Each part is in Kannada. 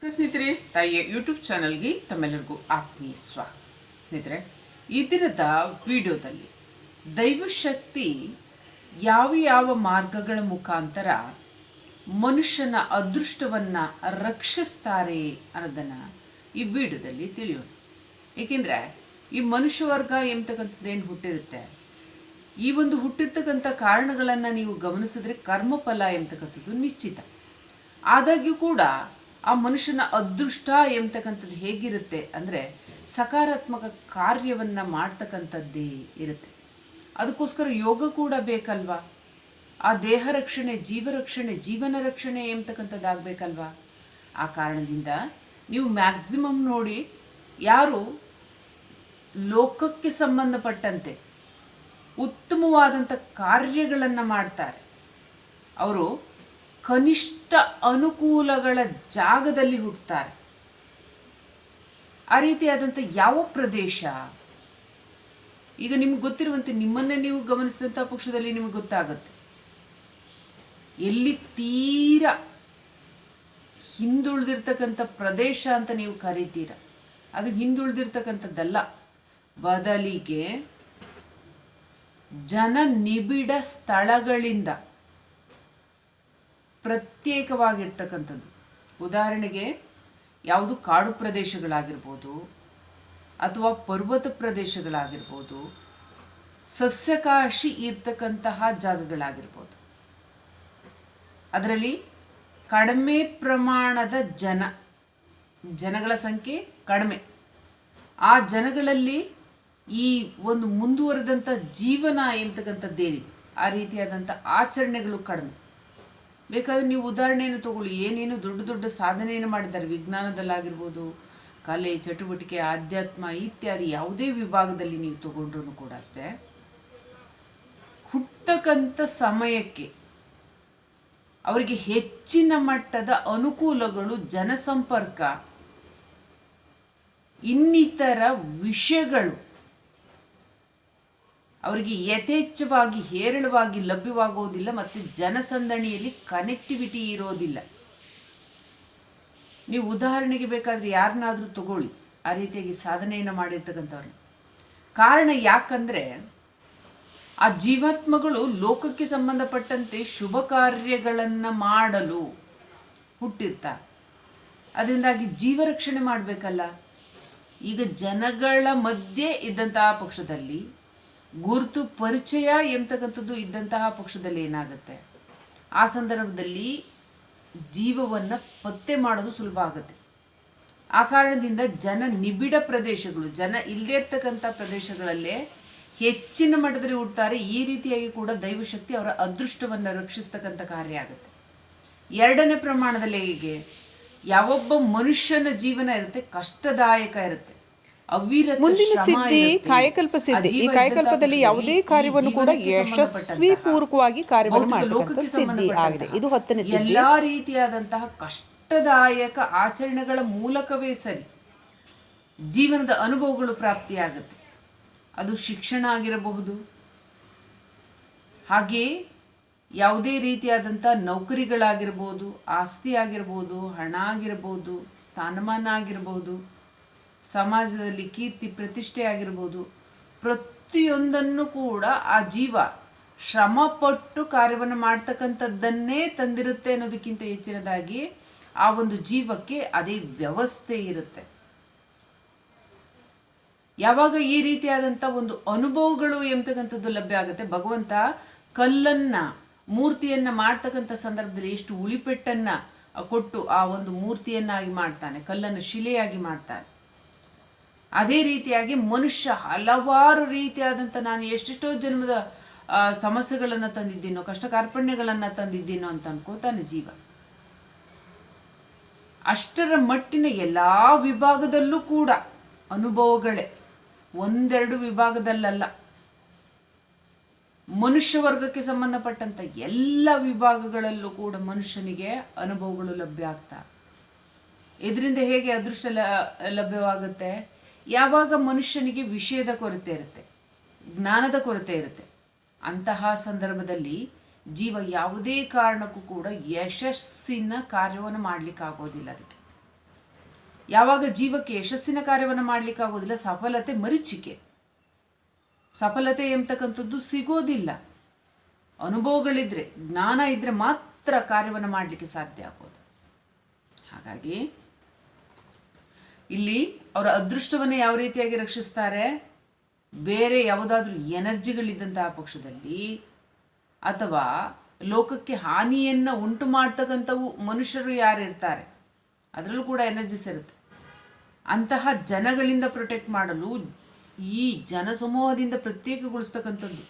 ಸ್ನೇಹಿತರೆ, ತಾಯಿಯ ಯೂಟ್ಯೂಬ್ ಚಾನಲ್ಗೆ ತಮ್ಮೆಲ್ಲರಿಗೂ ಆತ್ಮೀಯ ಸ್ವಾಗತ ಸ್ನೇಹಿತರೆ, ಈ ದಿನದ ವಿಡಿಯೋದಲ್ಲಿ ದೈವಶಕ್ತಿ ಯಾವ ಯಾವ ಮಾರ್ಗಗಳ ಮುಖಾಂತರ ಮನುಷ್ಯನ ಅದೃಷ್ಟವನ್ನು ರಕ್ಷಿಸ್ತಾರೆ ಅನ್ನೋದನ್ನು ಈ ವಿಡಿಯೋದಲ್ಲಿ ತಿಳಿಯೋಣ. ಏಕೆಂದರೆ, ಈ ಮನುಷ್ಯ ವರ್ಗ ಎಂಬತಕ್ಕಂಥದ್ದು ಏನು ಹುಟ್ಟಿರುತ್ತೆ? ಈ ಒಂದು ಹುಟ್ಟಿರ್ತಕ್ಕಂಥ ಕಾರಣಗಳನ್ನು ನೀವು ಗಮನಿಸಿದ್ರೆ ಕರ್ಮಫಲ ಎಂಬತಕ್ಕಂಥದ್ದು ನಿಶ್ಚಿತ. ಆದಾಗ್ಯೂ ಕೂಡ ಆ ಮನುಷ್ಯನ ಅದೃಷ್ಟ ಎಂಬತಕ್ಕಂಥದ್ದು ಹೇಗಿರುತ್ತೆ ಅಂದರೆ ಸಕಾರಾತ್ಮಕ ಕಾರ್ಯವನ್ನು ಮಾಡ್ತಕ್ಕಂಥದ್ದೇ ಇರುತ್ತೆ. ಅದಕ್ಕೋಸ್ಕರ ಯೋಗ ಕೂಡ ಬೇಕಲ್ವಾ? ಆ ದೇಹ ರಕ್ಷಣೆ, ಜೀವ ರಕ್ಷಣೆ, ಜೀವನ ರಕ್ಷಣೆ ಎಂಬತಕ್ಕಂಥದ್ದಾಗಬೇಕಲ್ವಾ? ಆ ಕಾರಣದಿಂದ ನೀವು ಮ್ಯಾಕ್ಸಿಮಮ್ ನೋಡಿ ಯಾರು ಲೋಕಕ್ಕೆ ಸಂಬಂಧಪಟ್ಟಂತೆ ಉತ್ತಮವಾದಂಥ ಕಾರ್ಯಗಳನ್ನು ಮಾಡ್ತಾರೆ. ಅವರು ಕನಿಷ್ಠ ಅನುಕೂಲಗಳ ಜಾಗದಲ್ಲಿ ಹುಟ್ಟುತ್ತಾರೆ ಆ ರೀತಿಯಾದಂಥ ಯಾವ ಪ್ರದೇಶ? ಈಗ ನಿಮ್ಗೆ ಗೊತ್ತಿರುವಂತೆ ನಿಮ್ಮನ್ನೇ ನೀವು ಗಮನಿಸಿದಂಥ ಪಕ್ಷದಲ್ಲಿ ನಿಮಗೆ ಗೊತ್ತಾಗುತ್ತೆ. ಎಲ್ಲಿ ತೀರ ಹಿಂದುಳಿದಿರ್ತಕ್ಕಂಥ ಪ್ರದೇಶ ಅಂತ ನೀವು ಕರಿತೀರ. ಅದು ಹಿಂದುಳಿದಿರ್ತಕ್ಕಂಥದ್ದಲ್ಲ. ಬದಲಿಗೆ ಜನ ನಿಬಿಡ ಸ್ಥಳಗಳಿಂದ ಪ್ರತ್ಯೇಕವಾಗಿರ್ತಕ್ಕಂಥದ್ದು. ಉದಾಹರಣೆಗೆ ಯಾವುದು ಕಾಡು ಪ್ರದೇಶಗಳಾಗಿರ್ಬೋದು ಅಥವಾ ಪರ್ವತ ಪ್ರದೇಶಗಳಾಗಿರ್ಬೋದು, ಸಸ್ಯಕಾಶಿ ಇರ್ತಕ್ಕಂತಹ ಜಾಗಗಳಾಗಿರ್ಬೋದು. ಅದರಲ್ಲಿ ಕಡಿಮೆ ಪ್ರಮಾಣದ ಜನ, ಜನಗಳ ಸಂಖ್ಯೆ ಕಡಿಮೆ. ಆ ಜನಗಳಲ್ಲಿ ಈ ಒಂದು ಮುಂದುವರೆದಂಥ ಜೀವನ ಎಂಬತಕ್ಕಂಥದ್ದೇನಿದೆ. ಆ ರೀತಿಯಾದಂಥ ಆಚರಣೆಗಳು ಕಡಿಮೆ. ಬೇಕಾದರೆ ನೀವು ಉದಾಹರಣೆಯನ್ನು ತಗೊಳ್ಳಿ. ಏನೇನು ದೊಡ್ಡ ದೊಡ್ಡ ಸಾಧನೆಯನ್ನು ಮಾಡಿದ್ದಾರೆ ವಿಜ್ಞಾನದಲ್ಲಾಗಿರ್ಬೋದು, ಕಲೆ, ಚಟುವಟಿಕೆ, ಆಧ್ಯಾತ್ಮ ಇತ್ಯಾದಿ ಯಾವುದೇ ವಿಭಾಗದಲ್ಲಿ ನೀವು ತಗೊಂಡ್ರೂ ಕೂಡ ಅಷ್ಟೇ. ಹುಟ್ಟಕ್ಕಂಥ ಸಮಯಕ್ಕೆ ಅವರಿಗೆ ಹೆಚ್ಚಿನ ಮಟ್ಟದ ಅನುಕೂಲಗಳು, ಜನಸಂಪರ್ಕ, ಇನ್ನಿತರ ವಿಷಯಗಳು ಅವರಿಗೆ ಯಥೇಚ್ಛವಾಗಿ, ಹೇರಳವಾಗಿ ಲಭ್ಯವಾಗುವುದಿಲ್ಲ ಮತ್ತು ಜನಸಂದಣಿಯಲ್ಲಿ ಕನೆಕ್ಟಿವಿಟಿ ಇರೋದಿಲ್ಲ. ನೀವು ಉದಾಹರಣೆಗೆ ಬೇಕಾದರೆ ಯಾರನ್ನಾದರೂ ತಗೊಳ್ಳಿ, ಆ ರೀತಿಯಾಗಿ ಸಾಧನೆಯನ್ನು ಮಾಡಿರ್ತಕ್ಕಂಥವ್ರನ್ನ ಕಾರಣ ಯಾಕಂದರೆ, ಆ ಜೀವಾತ್ಮಗಳು ಲೋಕಕ್ಕೆ ಸಂಬಂಧಪಟ್ಟಂತೆ ಶುಭ ಕಾರ್ಯಗಳನ್ನು ಮಾಡಲು ಹುಟ್ಟಿರ್ತಾರೆ. ಅದರಿಂದಾಗಿ ಜೀವ ರಕ್ಷಣೆ ಮಾಡಬೇಕಲ್ಲ. ಈಗ ಜನಗಳ ಮಧ್ಯೆ ಇದ್ದಂತಹ ಪಕ್ಷದಲ್ಲಿ ಗುರುತು ಪರಿಚಯ ಎಂಬತಕ್ಕಂಥದ್ದು ಇದ್ದಂತಹ ಪಕ್ಷದಲ್ಲಿ ಏನಾಗುತ್ತೆ? ಆ ಸಂದರ್ಭದಲ್ಲಿ ಜೀವವನ್ನು ಪತ್ತೆ ಮಾಡೋದು ಸುಲಭ ಆಗುತ್ತೆ. ಆ ಕಾರಣದಿಂದ ಜನ ನಿಬಿಡ ಪ್ರದೇಶಗಳು, ಜನ ಇಲ್ಲದೇ ಇರ್ತಕ್ಕಂಥ ಪ್ರದೇಶಗಳಲ್ಲೇ ಹೆಚ್ಚಿನ ಮಟ್ಟದಲ್ಲಿ ಹುಡ್ತಾರೆ ಈ ರೀತಿಯಾಗಿ ಕೂಡ ದೈವಶಕ್ತಿ ಅವರ ಅದೃಷ್ಟವನ್ನು ರಕ್ಷಿಸ್ತಕ್ಕಂಥ ಕಾರ್ಯ ಆಗುತ್ತೆ. ಎರಡನೇ ಪ್ರಮಾಣದಲ್ಲಿ ಹೇಗೆ? ಯಾವೊಬ್ಬ ಮನುಷ್ಯನ ಜೀವನ ಇರುತ್ತೆ, ಕಷ್ಟದಾಯಕ ಇರುತ್ತೆ. ಮುಂದಿನ ಸಿದ್ಧಿ. ಕಾಯಕಲ್ಪ ಸಿದ್ಧಿ. ಈ ಕಾಯಕಲ್ಪದಲ್ಲಿ ಯಾವುದೇ ಕಾರ್ಯವನ್ನು ಕೂಡ ಯಶಸ್ವಿ ಪೂರ್ವಕವಾಗಿ ಕಾರ್ಯವನ್ನು ಮಾಡತಕ್ಕಂಥ ಸಿದ್ಧಿ ಆಗಿದೆ. ಇದು ಹತ್ತನೇ ಸಿದ್ಧಿ. ಎಲ್ಲಾ ರೀತಿಯಾದಂತಹ ಕಷ್ಟದಾಯಕ ಆಚರಣೆಗಳ ಮೂಲಕವೇ ಸರಿ ಜೀವನದ ಅನುಭವಗಳು ಪ್ರಾಪ್ತಿಯಾಗುತ್ತೆ. ಅದು ಶಿಕ್ಷಣ ಆಗಿರಬಹುದು. ಹಾಗೆ ಯಾವುದೇ ರೀತಿಯಾದಂಥ ನೌಕರಿಗಳಾಗಿರ್ಬೋದು ಆಸ್ತಿ ಆಗಿರ್ಬೋದು ಹಣ ಆಗಿರ್ಬೋದು ಸ್ಥಾನಮಾನ ಆಗಿರ್ಬೋದು ಸಮಾಜದಲ್ಲಿ ಕೀರ್ತಿ ಪ್ರತಿಷ್ಠೆ ಆಗಿರ್ಬೋದು ಪ್ರತಿಯೊಂದನ್ನು ಕೂಡ ಆ ಜೀವ ಶ್ರಮಪಟ್ಟು ಕಾರ್ಯವನ್ನು ಮಾಡ್ತಕ್ಕಂಥದ್ದನ್ನೇ ತಂದಿರುತ್ತೆ ಅನ್ನೋದಕ್ಕಿಂತ ಹೆಚ್ಚಿನದಾಗಿ ಆ ಒಂದು ಜೀವಕ್ಕೆ ಅದೇ ವ್ಯವಸ್ಥೆ ಇರುತ್ತೆ. ಯಾವಾಗ ಈ ರೀತಿಯಾದಂಥ ಒಂದು ಅನುಭವಗಳು ಎಂಬತಕ್ಕಂಥದ್ದು ಲಭ್ಯ ಆಗುತ್ತೆ. ಭಗವಂತ ಕಲ್ಲನ್ನ, ಮೂರ್ತಿಯನ್ನ ಮಾಡ್ತಕ್ಕಂಥ ಸಂದರ್ಭದಲ್ಲಿ ಎಷ್ಟು ಉಳಿಪೆಟ್ಟನ್ನ ಕೊಟ್ಟು ಆ ಒಂದು ಮೂರ್ತಿಯನ್ನಾಗಿ ಮಾಡ್ತಾನೆ, ಕಲ್ಲನ್ನು ಶಿಲೆಯಾಗಿ ಮಾಡ್ತಾನೆ. ಅದೇ ರೀತಿಯಾಗಿ ಮನುಷ್ಯ ಹಲವಾರು ರೀತಿಯಾದಂಥ ನಾನು ಎಷ್ಟೆಷ್ಟೋ ಜನ್ಮದ ಸಮಸ್ಯೆಗಳನ್ನು ತಂದಿದ್ದೀನೋ ಕಷ್ಟ ಕಾರ್ಪಣ್ಯಗಳನ್ನು ತಂದಿದ್ದೀನೋ ಅಂತ ಅನ್ಕೋತಾನೆ ಜೀವ. ಅಷ್ಟರ ಮಟ್ಟಿನ ಎಲ್ಲ ವಿಭಾಗದಲ್ಲೂ ಕೂಡ ಅನುಭವಗಳೇ. ಒಂದೆರಡು ವಿಭಾಗದಲ್ಲಲ್ಲ. ಮನುಷ್ಯ ವರ್ಗಕ್ಕೆ ಸಂಬಂಧಪಟ್ಟಂಥ ಎಲ್ಲ ವಿಭಾಗಗಳಲ್ಲೂ ಕೂಡ ಮನುಷ್ಯನಿಗೆ ಅನುಭವಗಳು ಲಭ್ಯ ಆಗ್ತಾ. ಇದರಿಂದ ಹೇಗೆ ಅದೃಷ್ಟ ಲಭ್ಯವಾಗುತ್ತೆ? ಯಾವಾಗ ಮನುಷ್ಯನಿಗೆ ವಿಷಯದ ಕೊರತೆ ಇರುತ್ತೆ, ಜ್ಞಾನದ ಕೊರತೆ ಇರುತ್ತೆ, ಅಂತಹ ಸಂದರ್ಭದಲ್ಲಿ ಜೀವ ಯಾವುದೇ ಕಾರಣಕ್ಕೂ ಕೂಡ ಯಶಸ್ಸಿನ ಕಾರ್ಯವನ್ನು ಮಾಡಲಿಕ್ಕಾಗೋದಿಲ್ಲ ಅದಕ್ಕೆ. ಯಾವಾಗ ಜೀವಕ್ಕೆ ಯಶಸ್ಸಿನ ಕಾರ್ಯವನ್ನು ಮಾಡಲಿಕ್ಕಾಗೋದಿಲ್ಲ ಸಫಲತೆ ಮರೀಚಿಕೆ. ಸಫಲತೆ ಎಂಬತಕ್ಕಂಥದ್ದು ಸಿಗೋದಿಲ್ಲ. ಅನುಭವಗಳಿದ್ರೆ, ಜ್ಞಾನ ಇದ್ದರೆ ಮಾತ್ರ ಕಾರ್ಯವನ್ನು ಮಾಡಲಿಕ್ಕೆ ಸಾಧ್ಯ ಆಗೋದು. ಹಾಗಾಗಿ ಇಲ್ಲಿ ಅವರ ಅದೃಷ್ಟವನ್ನು ಯಾವ ರೀತಿಯಾಗಿ ರಕ್ಷಿಸ್ತಾರೆ? ಬೇರೆ ಯಾವುದಾದ್ರೂ ಎನರ್ಜಿಗಳಿದ್ದಂತಹ ಪಕ್ಷದಲ್ಲಿ ಅಥವಾ ಲೋಕಕ್ಕೆ ಹಾನಿಯನ್ನು ಉಂಟು ಮಾಡ್ತಕ್ಕಂಥವು ಮನುಷ್ಯರು ಯಾರು ಇರ್ತಾರೆ? ಅದರಲ್ಲೂ ಕೂಡ ಎನರ್ಜಿ ಇರುತ್ತೆ. ಅಂತಹ ಜನಗಳಿಂದ ಪ್ರೊಟೆಕ್ಟ್ ಮಾಡಲು ಈ ಜನಸಮೂಹದಿಂದ ಪ್ರತ್ಯೇಕಗೊಳಿಸ್ತಕ್ಕಂಥದ್ದು,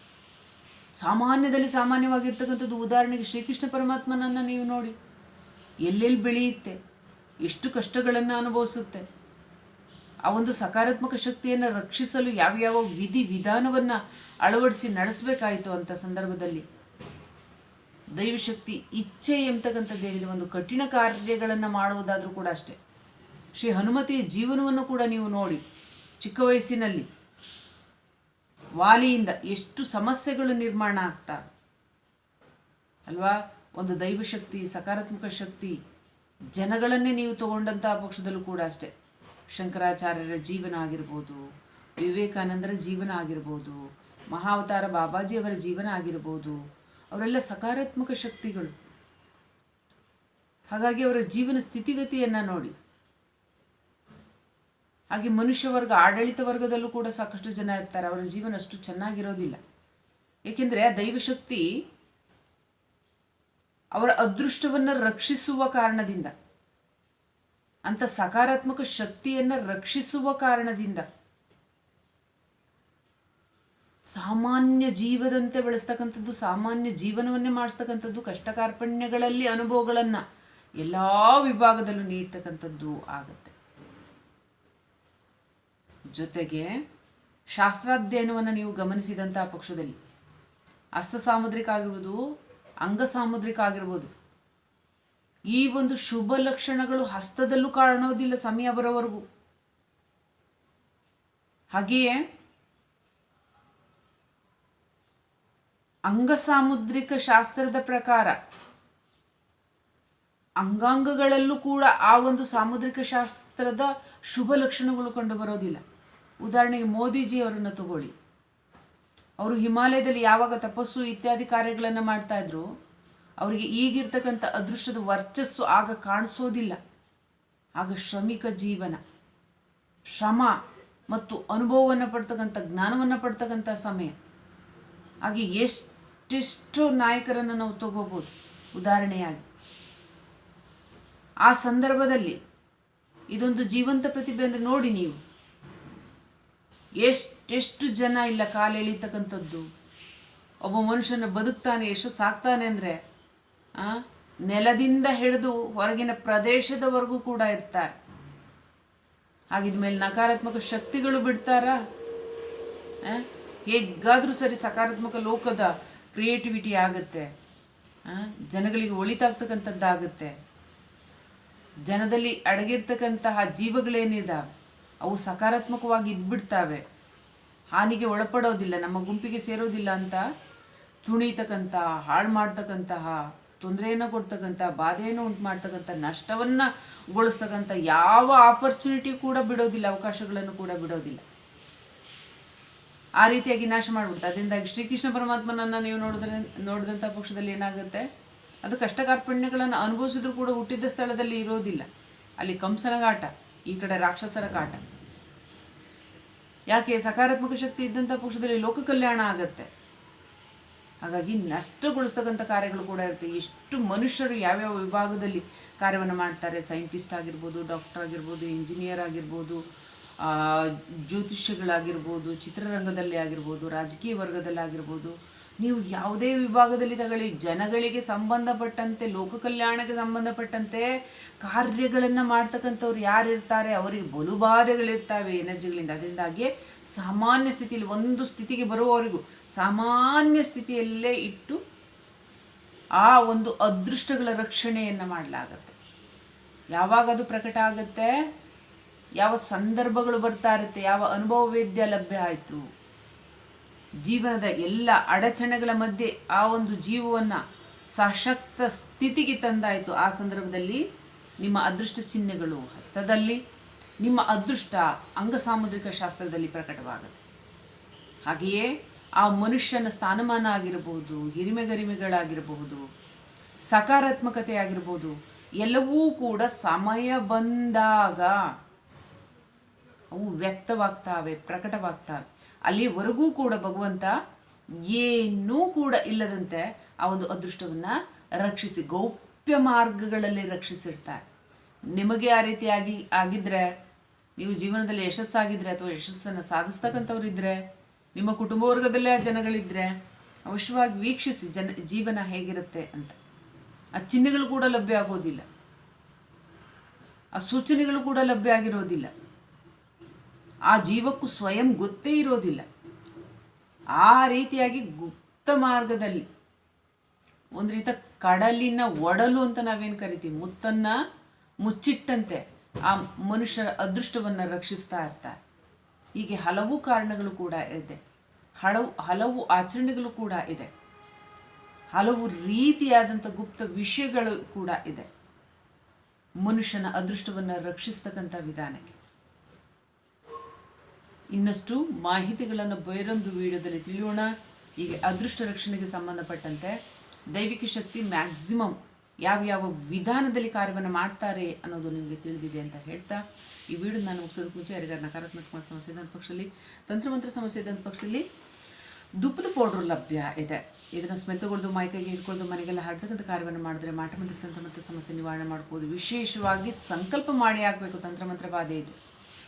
ಸಾಮಾನ್ಯದಲ್ಲಿ ಸಾಮಾನ್ಯವಾಗಿರ್ತಕ್ಕಂಥದ್ದು ಉದಾಹರಣೆಗೆ ಶ್ರೀಕೃಷ್ಣ ಪರಮಾತ್ಮನನ್ನು ನೀವು ನೋಡಿ, ಎಲ್ಲೆಲ್ಲಿ ಬೆಳೆಯುತ್ತೆ, ಎಷ್ಟು ಕಷ್ಟಗಳನ್ನು ಅನುಭವಿಸುತ್ತೆ ಆ ಒಂದು ಸಕಾರಾತ್ಮಕ ಶಕ್ತಿಯನ್ನು ರಕ್ಷಿಸಲು ಯಾವ್ಯಾವ ವಿಧಿ ವಿಧಾನವನ್ನು ಅಳವಡಿಸಿ ನಡೆಸಬೇಕಾಯಿತು ಅಂತ ಸಂದರ್ಭದಲ್ಲಿ ದೈವಶಕ್ತಿ, ಇಚ್ಛೆ ಎಂಬತಕ್ಕಂಥದ್ದೇನಿದೆ ಒಂದು ಕಠಿಣ ಕಾರ್ಯಗಳನ್ನು ಮಾಡುವುದಾದರೂ ಕೂಡ ಅಷ್ಟೇ. ಶ್ರೀ ಹನುಮತಿಯ ಜೀವನವನ್ನು ಕೂಡ ನೀವು ನೋಡಿ, ಚಿಕ್ಕ ವಯಸ್ಸಿನಲ್ಲಿ ವಾಲಿಯಿಂದ ಎಷ್ಟು ಸಮಸ್ಯೆಗಳು ನಿರ್ಮಾಣ ಆಗ್ತಾ ಅಲ್ವಾ? ಒಂದು ದೈವಶಕ್ತಿ, ಸಕಾರಾತ್ಮಕ ಶಕ್ತಿ ಜನಗಳನ್ನೇ ನೀವು ತಗೊಂಡಂತಹ ಪಕ್ಷದಲ್ಲೂ ಕೂಡ ಅಷ್ಟೇ. ಶಂಕರಾಚಾರ್ಯರ ಜೀವನ ಆಗಿರ್ಬೋದು, ವಿವೇಕಾನಂದರ ಜೀವನ ಆಗಿರ್ಬೋದು, ಮಹಾವತಾರ ಬಾಬಾಜಿಯವರ ಜೀವನ ಆಗಿರ್ಬೋದು, ಅವರೆಲ್ಲ ಸಕಾರಾತ್ಮಕ ಶಕ್ತಿಗಳು. ಹಾಗಾಗಿ ಅವರ ಜೀವನ ಸ್ಥಿತಿಗತಿಯನ್ನು ನೋಡಿ. ಹಾಗೆ ಮನುಷ್ಯ ವರ್ಗ, ಆಡಳಿತ ವರ್ಗದಲ್ಲೂ ಕೂಡ ಸಾಕಷ್ಟು ಜನ ಇರ್ತಾರೆ. ಅವರ ಜೀವನ ಅಷ್ಟು ಚೆನ್ನಾಗಿರೋದಿಲ್ಲ. ಏಕೆಂದರೆ ಆ ದೈವಶಕ್ತಿ ಅವರ ಅದೃಷ್ಟವನ್ನು ರಕ್ಷಿಸುವ ಕಾರಣದಿಂದ. ಅಂತ ಸಕಾರಾತ್ಮಕ ಶಕ್ತಿಯನ್ನು ರಕ್ಷಿಸುವ ಕಾರಣದಿಂದ. ಸಾಮಾನ್ಯ ಜೀವದಂತೆ ಬೆಳೆಸ್ತಕ್ಕಂಥದ್ದು, ಸಾಮಾನ್ಯ ಜೀವನವನ್ನೇ ಮಾಡಿಸ್ತಕ್ಕಂಥದ್ದು ಕಷ್ಟ ಕಾರ್ಪಣ್ಯಗಳಲ್ಲಿ ಅನುಭವಗಳನ್ನು ಎಲ್ಲ ವಿಭಾಗದಲ್ಲೂ ನೀಡ್ತಕ್ಕಂಥದ್ದು ಆಗುತ್ತೆ. ಜೊತೆಗೆ ಶಾಸ್ತ್ರಾಧ್ಯಯನವನ್ನು ನೀವು ಗಮನಿಸಿದಂಥ ಪಕ್ಷದಲ್ಲಿ ಹಸ್ತ ಸಾಮುದ್ರಿಕ ಆಗಿರ್ಬೋದು, ಅಂಗ ಸಾಮುದ್ರಿಕ ಆಗಿರ್ಬೋದು ಈ ಒಂದು ಶುಭ ಲಕ್ಷಣಗಳು ಹಸ್ತದಲ್ಲೂ ಕಾಣೋದಿಲ್ಲ ಸಮಯ ಬರೋವರೆಗೂ. ಹಾಗೆಯೇ ಅಂಗಸಾಮುದ್ರಿಕ ಶಾಸ್ತ್ರದ ಪ್ರಕಾರ ಅಂಗಾಂಗಗಳಲ್ಲೂ ಕೂಡ ಆ ಒಂದು ಸಾಮುದ್ರಿಕ ಶಾಸ್ತ್ರದ ಶುಭ ಲಕ್ಷಣಗಳು ಕಂಡು ಬರೋದಿಲ್ಲ. ಉದಾಹರಣೆಗೆ ಮೋದಿಜಿ ಅವರನ್ನು ತಗೊಳ್ಳಿ. ಅವರು ಹಿಮಾಲಯದಲ್ಲಿ ಯಾವಾಗ ತಪಸ್ಸು ಇತ್ಯಾದಿ ಕಾರ್ಯಗಳನ್ನು ಮಾಡ್ತಾ ಇದ್ರು ಅವರಿಗೆ ಈಗಿರ್ತಕ್ಕಂಥ ಅದೃಷ್ಟದ ವರ್ಚಸ್ಸು ಆಗ ಕಾಣಿಸೋದಿಲ್ಲ. ಆಗ ಶ್ರಮಿಕ ಜೀವನ, ಶ್ರಮ ಮತ್ತು ಅನುಭವವನ್ನು ಪಡ್ತಕ್ಕಂಥ, ಜ್ಞಾನವನ್ನು ಪಡ್ತಕ್ಕಂಥ ಸಮಯ. ಹಾಗೆ ಎಷ್ಟೆಷ್ಟು ನಾಯಕರನ್ನು ನಾವು ತಗೋಬೋದು? ಉದಾಹರಣೆಯಾಗಿ, ಆ ಸಂದರ್ಭದಲ್ಲಿ ಇದೊಂದು ಜೀವಂತ ಪ್ರತಿಭೆ ಅಂದರೆ ನೋಡಿ ನೀವು. ಎಷ್ಟೆಷ್ಟು ಜನ ಇಲ್ಲ ಕಾಲೆಳಿತಕ್ಕಂಥದ್ದು? ಒಬ್ಬ ಮನುಷ್ಯನ ಬದುಕ್ತಾನೆ, ಯಶಸ್ಸಾಗ್ತಾನೆ ಅಂದರೆ ನೆಲದಿಂದ ಹಿಡಿದು ಹೊರಗಿನ ಪ್ರದೇಶದವರೆಗೂ ಕೂಡ ಇರ್ತಾರೆ. ಹಾಗಿದ್ಮೇಲೆ ನಕಾರಾತ್ಮಕ ಶಕ್ತಿಗಳು ಬಿಡ್ತಾರಾ? ಹೇಗಾದರೂ ಸರಿ ಸಕಾರಾತ್ಮಕ ಲೋಕದ ಕ್ರಿಯೇಟಿವಿಟಿ ಆಗುತ್ತೆ? ಜನಗಳಿಗೆ ಒಳಿತಾಗ್ತಕ್ಕಂಥದ್ದಾಗುತ್ತೆ. ಜನದಲ್ಲಿ ಅಡಗಿರ್ತಕ್ಕಂತಹ ಜೀವಗಳೇನಿದಾವೆ ಅವು ಸಕಾರಾತ್ಮಕವಾಗಿ ಇದ್ಬಿಡ್ತಾವೆ. ಹಾನಿಗೆ ಒಳಪಡೋದಿಲ್ಲ, ನಮ್ಮ ಗುಂಪಿಗೆ ಸೇರೋದಿಲ್ಲ ಅಂತ ತುಣಿತಕ್ಕಂತಹ ಹಾಳು ಮಾಡ್ತಕ್ಕಂತಹ ತೊಂದರೆಯನ್ನು ಕೊಡ್ತಕ್ಕಂಥ, ಬಾಧೆಯನ್ನು ಉಂಟು ಮಾಡ್ತಕ್ಕಂಥ ನಷ್ಟವನ್ನು ಗೊಳಿಸ್ತಕ್ಕಂಥ ಯಾವ ಆಪರ್ಚುನಿಟಿ ಕೂಡ ಬಿಡೋದಿಲ್ಲ, ಅವಕಾಶಗಳನ್ನು ಕೂಡ ಬಿಡೋದಿಲ್ಲ. ಆ ರೀತಿಯಾಗಿ ನಾಶ ಮಾಡಿಬಿಡ್ತು. ಅದರಿಂದಾಗಿ ಶ್ರೀಕೃಷ್ಣ ಪರಮಾತ್ಮನನ್ನು ನೀವು ನೋಡಿದ್ರೆ, ನೋಡಿದಂಥ ಪಕ್ಷದಲ್ಲಿ ಏನಾಗುತ್ತೆ? ಅದು ಕಷ್ಟ ಕಾರ್ಪಣ್ಯಗಳನ್ನು ಅನುಭವಿಸಿದ್ರು ಕೂಡ ಹುಟ್ಟಿದ್ದ ಸ್ಥಳದಲ್ಲಿ ಇರೋದಿಲ್ಲ. ಅಲ್ಲಿ ಕಂಸನ ಕಾಟ, ಈ ಕಡೆ ರಾಕ್ಷಸರ ಕಾಟ. ಯಾಕೆ? ಸಕಾರಾತ್ಮಕ ಶಕ್ತಿ ಇದ್ದಂಥ ಪಕ್ಷದಲ್ಲಿ ಲೋಕ ಕಲ್ಯಾಣ ಆಗತ್ತೆ. ಹಾಗಾಗಿ ನಷ್ಟಗೊಳಿಸ್ತಕ್ಕಂಥ ಕಾರ್ಯಗಳು ಕೂಡ ಇರುತ್ತೆ. ಎಷ್ಟು ಮನುಷ್ಯರು ಯಾವ್ಯಾವ ವಿಭಾಗದಲ್ಲಿ ಕಾರ್ಯವನ್ನು ಮಾಡ್ತಾರೆ? ಸೈಂಟಿಸ್ಟ್ ಆಗಿರ್ಬೋದು, ಡಾಕ್ಟರ್ ಆಗಿರ್ಬೋದು, ಇಂಜಿನಿಯರ್ ಆಗಿರ್ಬೋದು ಜ್ಯೋತಿಷ್ಯಗಳಾಗಿರ್ಬೋದು, ಚಿತ್ರರಂಗದಲ್ಲಿ ಆಗಿರ್ಬೋದು, ರಾಜಕೀಯ ವರ್ಗದಲ್ಲಿ ಆಗಿರ್ಬೋದು ನೀವು ಯಾವುದೇ ವಿಭಾಗದಲ್ಲಿ ತಗೊಳ್ಳಿ, ಜನಗಳಿಗೆ ಸಂಬಂಧಪಟ್ಟಂತೆ, ಲೋಕ ಕಲ್ಯಾಣಕ್ಕೆ ಸಂಬಂಧಪಟ್ಟಂತೆ ಕಾರ್ಯಗಳನ್ನು ಮಾಡ್ತಕ್ಕಂಥವ್ರು ಯಾರು ಇರ್ತಾರೆ ಅವರಿಗೆ ಬಲುಬಾಧೆಗಳಿರ್ತವೆ ಎನರ್ಜಿಗಳಿಂದ. ಅದರಿಂದಾಗಿ ಸಾಮಾನ್ಯ ಸ್ಥಿತಿಯಲ್ಲಿ, ಒಂದು ಸ್ಥಿತಿಗೆ ಬರುವವರೆಗೂ ಸಾಮಾನ್ಯ ಸ್ಥಿತಿಯಲ್ಲೇ ಇಟ್ಟು ಆ ಒಂದು ಅದೃಷ್ಟಗಳ ರಕ್ಷಣೆಯನ್ನು ಮಾಡಲಾಗತ್ತೆ. ಯಾವಾಗ ಅದು ಪ್ರಕಟ ಆಗುತ್ತೆ? ಯಾವ ಸಂದರ್ಭಗಳು ಬರ್ತಾ ಇರುತ್ತೆ? ಯಾವ ಅನುಭವ ವೇದ್ಯ ಲಭ್ಯ ಆಯಿತು? ಜೀವನದ ಎಲ್ಲ ಅಡಚಣೆಗಳ ಮಧ್ಯೆ ಆ ಒಂದು ಜೀವವನ್ನು ಸಶಕ್ತ ಸ್ಥಿತಿಗೆ ತಂದಾಯಿತು. ಆ ಸಂದರ್ಭದಲ್ಲಿ ನಿಮ್ಮ ಅದೃಷ್ಟ ಚಿಹ್ನೆಗಳು ಹಸ್ತದಲ್ಲಿ, ನಿಮ್ಮ ಅದೃಷ್ಟ ಅಂಗಸಾಮುದ್ರಿಕ ಶಾಸ್ತ್ರದಲ್ಲಿ ಪ್ರಕಟವಾಗುತ್ತೆ. ಹಾಗೆಯೇ ಆ ಮನುಷ್ಯನ ಸ್ಥಾನಮಾನ ಆಗಿರಬಹುದು, ಹಿರಿಮೆಗರಿಮೆಗಳಾಗಿರಬಹುದು, ಸಕಾರಾತ್ಮಕತೆ ಆಗಿರ್ಬೋದು ಎಲ್ಲವೂ ಕೂಡ ಸಮಯ ಬಂದಾಗ ಅವು ವ್ಯಕ್ತವಾಗ್ತಾವೆ, ಪ್ರಕಟವಾಗ್ತಾವೆ. ಅಲ್ಲಿವರೆಗೂ ಕೂಡ ಭಗವಂತ ಏನೂ ಕೂಡ ಇಲ್ಲದಂತೆ ಆ ಒಂದು ಅದೃಷ್ಟವನ್ನು ರಕ್ಷಿಸಿ, ಗೌಪ್ಯ ಮಾರ್ಗಗಳಲ್ಲಿ ರಕ್ಷಿಸಿರ್ತಾರೆ. ನಿಮಗೆ ಆ ರೀತಿಯಾಗಿ ಆಗಿದ್ರೆ, ನೀವು ಜೀವನದಲ್ಲಿ ಯಶಸ್ಸಾಗಿದ್ರೆ ಅಥವಾ ಯಶಸ್ಸನ್ನು ಸಾಧಿಸ್ತಕ್ಕಂಥವ್ರು ಇದ್ದರೆ ನಿಮ್ಮ ಕುಟುಂಬ ವರ್ಗದಲ್ಲೇ ಆ ಜನಗಳಿದ್ರೆ, ಅವಶ್ಯವಾಗಿ ವೀಕ್ಷಿಸಿ ಜನ, ಜೀವನ ಹೇಗಿರುತ್ತೆ ಅಂತ. ಆ ಚಿಹ್ನೆಗಳು ಕೂಡ ಲಭ್ಯ ಆಗೋದಿಲ್ಲ. ಆ ಸೂಚನೆಗಳು ಕೂಡ ಲಭ್ಯ ಆಗಿರೋದಿಲ್ಲ. ಆ ಜೀವಕ್ಕೂ ಸ್ವಯಂ ಗೊತ್ತೇ ಇರೋದಿಲ್ಲ. ಆ ರೀತಿಯಾಗಿ ಗುಪ್ತ ಮಾರ್ಗದಲ್ಲಿ ಒಂದು ರೀತಿಯ ಕಡಲಿನ ಒಡಲು ಅಂತ ನಾವೇನು ಕರಿತೀವಿ? ಮುತ್ತನ್ನು ಮುಚ್ಚಿಟ್ಟಂತೆ ಆ ಮನುಷ್ಯರ ಅದೃಷ್ಟವನ್ನು ರಕ್ಷಿಸ್ತಾ ಇರ್ತಾರೆ ಹೀಗೆ ಹಲವು ಕಾರಣಗಳು ಕೂಡ ಇದೆ. ಹಲವು ಹಲವು ಆಚರಣೆಗಳು ಕೂಡ ಇದೆ. ಹಲವು ರೀತಿಯಾದಂಥ ಗುಪ್ತ ವಿಷಯಗಳು ಕೂಡ ಇದೆ. ಮನುಷ್ಯನ ಅದೃಷ್ಟವನ್ನು ರಕ್ಷಿಸ್ತಕ್ಕಂಥ ವಿಧಾನಕ್ಕೆ. ಇನ್ನಷ್ಟು ಮಾಹಿತಿಗಳನ್ನು ಬೇರೊಂದು ವಿಡಿಯೋದಲ್ಲಿ ತಿಳಿಯೋಣ. ಈಗ ಅದೃಷ್ಟ ರಕ್ಷಣೆಗೆ ಸಂಬಂಧಪಟ್ಟಂತೆ ದೈವಿಕ ಶಕ್ತಿ ಮ್ಯಾಕ್ಸಿಮಮ್ ಯಾವ್ಯಾವ ವಿಧಾನದಲ್ಲಿ ಕಾರ್ಯವನ್ನು ಮಾಡ್ತಾರೆ ಅನ್ನೋದು ನಿಮಗೆ ತಿಳಿದಿದೆ ಅಂತ ಹೇಳ್ತಾ, ಈ ವಿಡಿಯೋ ನಾನು ಮುಗಿಸೋದಕ್ಕೆ ಮುಂಚೆ ಯಾರಿಗಾರ ನಕಾರಾತ್ಮಕ ಸಮಸ್ಯೆ ಇದ್ದಂಥ ಪಕ್ಷದಲ್ಲಿ, ತಂತ್ರಮಂತ್ರ ಸಮಸ್ಯೆ ಇದ್ದಂಥ ಪಕ್ಷದಲ್ಲಿ ದುಪ್ಪದ ಪೌಡ್ರ್ ಲಭ್ಯ ಇದೆ. ಇದನ್ನು ಸ್ಮೆತಗೊಳ್ದು ಮೈಕೈಗೆ ಹಿಡ್ಕೊಳ್ದು, ಮನೆಗೆಲ್ಲ ಹರಡ್ತಕ್ಕಂಥ ಕಾರ್ಯವನ್ನು ಮಾಡಿದ್ರೆ ಮಾಟಮಂತ್ರ, ತಂತ್ರಮಂತ್ರ ಸಮಸ್ಯೆ ನಿವಾರಣೆ ಮಾಡ್ಬೋದು. ವಿಶೇಷವಾಗಿ ಸಂಕಲ್ಪ ಮಾಡಿ ಆಗಬೇಕು ತಂತ್ರಮಂತ್ರ ಬಾಧೆ ಇದು.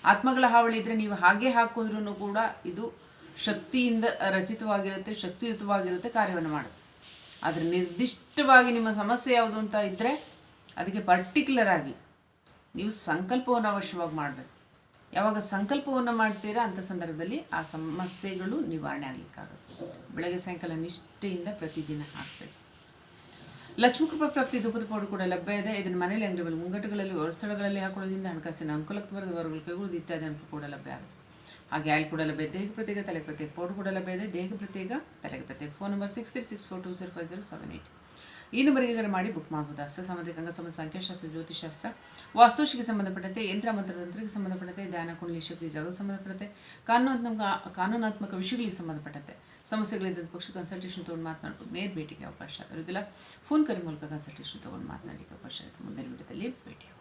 ಆತ್ಮಗಳ ಹಾವಳಿ ಇದ್ದರೆ ನೀವು ಹಾಗೆ ಹಾಕಿದ್ರೂ ಕೂಡ ಇದು ಶಕ್ತಿಯಿಂದ ರಚಿತವಾಗಿರುತ್ತೆ, ಶಕ್ತಿಯುತವಾಗಿರುತ್ತೆ ಕಾರ್ಯವನ್ನು ಮಾಡುತ್ತೆ. ಆದರೆ ನಿರ್ದಿಷ್ಟವಾಗಿ ನಿಮ್ಮ ಸಮಸ್ಯೆ ಯಾವುದು ಅಂತ ಇದ್ದರೆ ಅದಕ್ಕೆ ಪರ್ಟಿಕ್ಯುಲರ್ ಆಗಿ ನೀವು ಸಂಕಲ್ಪವನ್ನು ಅವಶ್ಯವಾಗಿ ಮಾಡಬೇಕು. ಯಾವಾಗ ಸಂಕಲ್ಪವನ್ನು ಮಾಡ್ತೀರಾ ಅಂಥ ಸಂದರ್ಭದಲ್ಲಿ ಆ ಸಮಸ್ಯೆಗಳು ನಿವಾರಣೆ ಆಗಲಿಕ್ಕಾಗುತ್ತೆ. ಬೆಳಗ್ಗೆ ಸಾಯಂಕಾಲ ನಿಷ್ಠೆಯಿಂದ ಪ್ರತಿದಿನ ಹಾಕಬೇಕು. ಲಕ್ಷ್ಮೀ ಕೃಪಾ ಪ್ರಾಪ್ತಿ ಧೂಪದ ಪೌಡರ್ ಕೂಡ ಲಭ್ಯ ಇದೆ. ಇದನ್ನು ಮನೆಯಲ್ಲಿ, ಅಂಗಡಿಗಳಲ್ಲಿ, ಮುಂಗಟ್ಟುಗಳಲ್ಲಿ ಹೊರ ಸ್ಥಳಗಳಲ್ಲಿ ಹಾಕೊಳ್ಳೋದ್ರಿಂದ ಹಣಕಾಸಿನ ಅನುಕೂಲಕ್ಕೆ ಬರೆದ ವರ್ಗಗಳು ಕೈಗೊಳ್ಳೋದು ಇತ್ಯಾದಿ ಅನುಕೂಲ ಕೂಡ ಲಭ್ಯ ಆಗುತ್ತೆ. ಹಾಗೆ ಆಯಿಲ್ ಕೂಡ ಲಭ್ಯ ದೇಹ ಪ್ರತ್ಯೇಕ, ತಲೆಗೆ ಪ್ರತ್ಯೇಕ ಪೌಡರ್ ಕೂಡ ಲಭ್ಯ ಇದೆ. ದೇಹ ಪ್ರತ್ಯೇಕ, ತಲೆಗೆ ಪ್ರತ್ಯೇಕ. Phone number six three six four two zero five zero seven eight ಈ ನಂಬರಿಗೆ ಕರೆ ಮಾಡಿ ಬುಕ್ ಹಸ್ತ ಸಾಮಾಜಿಕ ಅಂಗಸಮ ಸಂಖ್ಯಾಶಾಸ್ತ್ರ ಜ್ಯೋತಿಷಾಸ್ತ್ರ ವಾಸ್ತುಶಿಗೆ ಸಂಬಂಧಪಟ್ಟಂತೆ, ಯಂತ್ರ ಮಂತ್ರತಂತ್ರಕ್ಕೆ ಸಂಬಂಧಪಟ್ಟಂತೆ, ಧ್ಯಾನ, ಕುಂಡಲಿ, ಶಕ್ತಿ ಜಾಗಕ್ಕೆ ಸಂಬಂಧಪಟ್ಟಂತೆ, ಕಾನೂನಾತ್ಮಕ ಕಾನೂನಾತ್ಮಕ ವಿಷಯಗಳಿಗೆ ಸಂಬಂಧಪಟ್ಟಂತೆ. ಸಮಸ್ಯೆಗಳಿದ್ದ ಪಕ್ಷ ಕನ್ಸಲ್ಟೇಷನ್ ತೊಗೊಂಡು ಮಾತನಾಡ್ಬೋದು ನೇರ ಭೇಟಿಗೆ ಅವಕಾಶ ಇರೋದಿಲ್ಲ ಫೋನ್ ಕರೆ ಮೂಲಕ ಕನ್ಸಲ್ಟೇಷನ್ ತೊಗೊಂಡು ಮಾತನಾಡಲಿಕ್ಕೆ ಅವಕಾಶ ಇರುತ್ತೆ ಮುಂದಿನ ವಿಡಿಯೋದಲ್ಲಿ ಭೇಟಿ